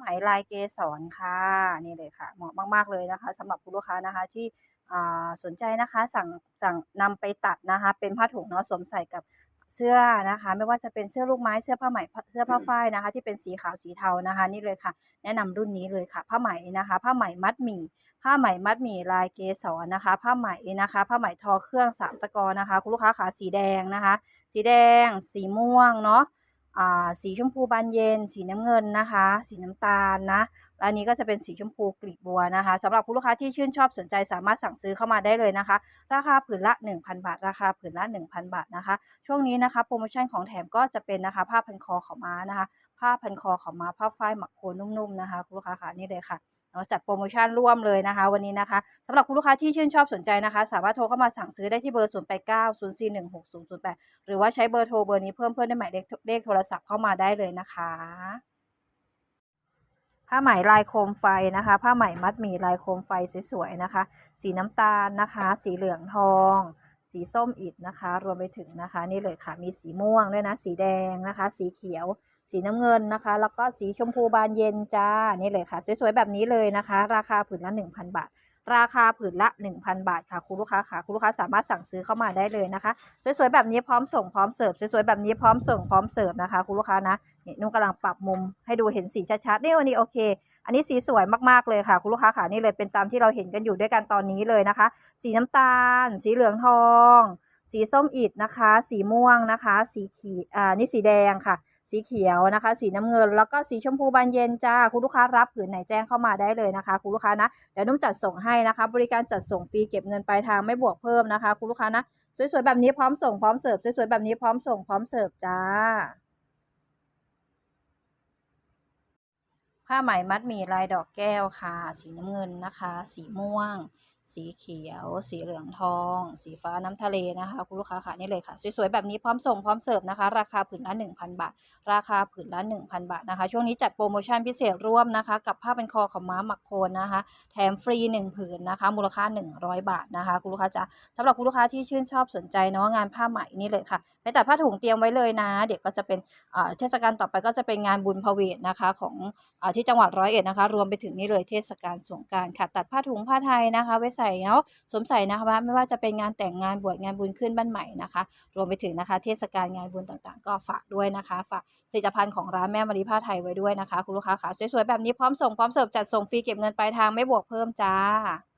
ไหมลายเกสรค่ะนี่เลยค่ะ เหมาะมาก ๆ เลยนะคะสำหรับคุณลูกค้านะคะที่สนใจนะคะสั่งสั่งนำไปตัดนะคะ เป็นผ้าถุงเนาะสวมใส่กับเสื้อนะคะ ไม่ว่าจะเป็นเสื้อลูกไม้เสื้อผ้าไหมเสื้อผ้าฝ้ายนะคะ ที่เป็นสีขาวสีเทานะคะ นี่เลยค่ะ แนะนำรุ่นนี้เลยค่ะ ผ้าไหมนะคะ ผ้าไหมมัดหมี่ ผ้าไหมมัดหมี่ลายเกสรนะคะ ผ้าไหมนะคะ ผ้าไหมทอเครื่องสามตะกอนะคะ คุณลูกค้าขาสีแดงนะคะ สีแดง สีม่วงเนาะ สีชมพูบานเย็น สีน้ำเงินนะคะ สีน้ำตาลนะและอันนี้ก็จะเป็นสีชมพูกลีบบัวนะคะสำหรับคุณลูกค้าที่ชื่นชอบสนใจสามารถสั่งซื้อเข้ามาได้เลยนะคะ ราคาผืนละ 1,000 บาท ราคาผืนละ 1,000 บาทนะคะ ช่วงนี้นะคะโปรโมชั่นของแถมก็จะเป็นนะคะ ผ้าพันคอของม้านะคะ ผ้าพันคอของม้าผ้าฝ้ายหมักโคนนุ่มๆนะคะคุณลูกค้าค่ะนี่เลยค่ะ เราจัดโปรโมชั่นร่วมเลยนะคะ วันนี้นะคะสำหรับคุณลูกค้าที่ชื่นชอบสนใจนะคะ สามารถโทรเข้ามาสั่งซื้อได้ที่เบอร์ 0 8 9 0 4 1 6 0 0 8 หรือว่าใช้เบอร์โทรเบอร์นี้เพิ่มเพื่อนได้หมายเลขเลขโทรศัพท์เข้ามาได้เลยนะคะผ้าไหมลายโคมไฟนะคะ ผ้าไหมมัดหมี่ลายโคมไฟสวยๆนะคะ สีน้ำตาลนะคะ สีเหลืองทอง สีส้มอิฐนะคะ รวมไปถึงนะคะนี่เลยค่ะ มีสีม่วงด้วยนะ สีแดงนะคะ สีเขียว สีน้ำเงินนะคะ แล้วก็สีชมพูบานเย็นจ้า นี่เลยค่ะ สวยๆ แบบนี้เลยนะคะ ราคาผืนละ 1,000 บาท ราคาผืนละ 1,000 บาทค่ะคุณลูกค้าค่ะคุณลูกค้าสามารถสั่งซื้อเข้ามาได้เลยนะคะ สวยๆ แบบนี้พร้อมส่งพร้อมเสิร์ฟ สวยๆ แบบนี้พร้อมส่งพร้อมเสิร์ฟนะคะคุณลูกค้านะนี่นุ่งกำลังปรับมุมให้ดูเห็นสีชัดๆ นี่วันนี้โอเคอันนี้สีสวยมากๆเลยค่ะ คุณลูกค้าค่ะนี่เลยเป็นตามที่เราเห็นกันอยู่ด้วยกันตอนนี้เลยนะคะ สีน้ำตาล สีเหลืองทอง สีส้มอิฐนะคะ สีม่วงนะคะ สีขีอ่านี่สีแดงค่ะ สีเขียวนะคะ สีน้ำเงิน แล้วก็สีชมพูบานเย็นจ้าคุณลูกค้ารับผืนไหนแจ้งเข้ามาได้เลยนะคะ คุณลูกค้านะเดี๋ยวนุ่มจัดส่งให้นะคะ บริการจัดส่งฟรีเก็บเงินปลายทางไม่บวกเพิ่มนะคะ คุณลูกค้านะสวยๆแบบนี้พร้อมส่งพร้อมเสิร์ฟสวยๆแบบนี้พร้อมส่งพร้อมเสิร์ฟจ้า ผ้าไหมมัดหมี่ลายดอกแก้วค่ะ สีน้ำเงินนะคะ สีม่วง สีเขียว สีเหลืองทอง สีฟ้าน้ำทะเลนะคะ คุณลูกค้าค่ะนี่เลยค่ะ สวยๆ แบบนี้พร้อมส่งพร้อมเสิร์ฟนะคะ ราคาผืนละ 1,000 บาท ราคาผืนละ 1,000 บาทนะคะ ช่วงนี้จัดโปรโมชั่นพิเศษร่วมนะคะ กับผ้าเป็นคอของม้าหมักโคนนะคะ แถมฟรี 1 ผืนนะคะ มูลค่า 100 บาทนะคะ คุณลูกค้าจ๋าสำหรับคุณลูกค้าที่ชื่นชอบสนใจเนาะงานผ้าไหมนี่เลยค่ะไปตัดผ้าถุงเตรียมไว้เลยนะ เดี๋ยวก็จะเป็นเทศกาลต่อไปก็จะเป็นงานบุญพเวทนะคะของอที่จังหวัดร้อยเอ็ดนะคะ รวมไปถึงนี่เลยเทศกาลสงกานต์ค่ะ ตัดผ้าถุงผ้าไทยนะคะไว้ใส่เนาะสวมใส่นะคะไม่ว่าจะเป็นงานแต่งงานบวชงานบุญขึ้นบ้านใหม่นะคะ รวมไปถึงนะคะ เทศกาลงานบุญต่างๆ ก็ฝากด้วยนะคะ ฝากผลิตภัณฑ์ของร้านแม่มารีผ้าไทยไว้ด้วยนะคะ คุณลูกค้าค่ะสวยๆแบบนี้พร้อมส่งพร้อมเสิร์ฟจัดส่งฟรีเก็บเงินปลายทางไม่บวกเพิ่มจ้า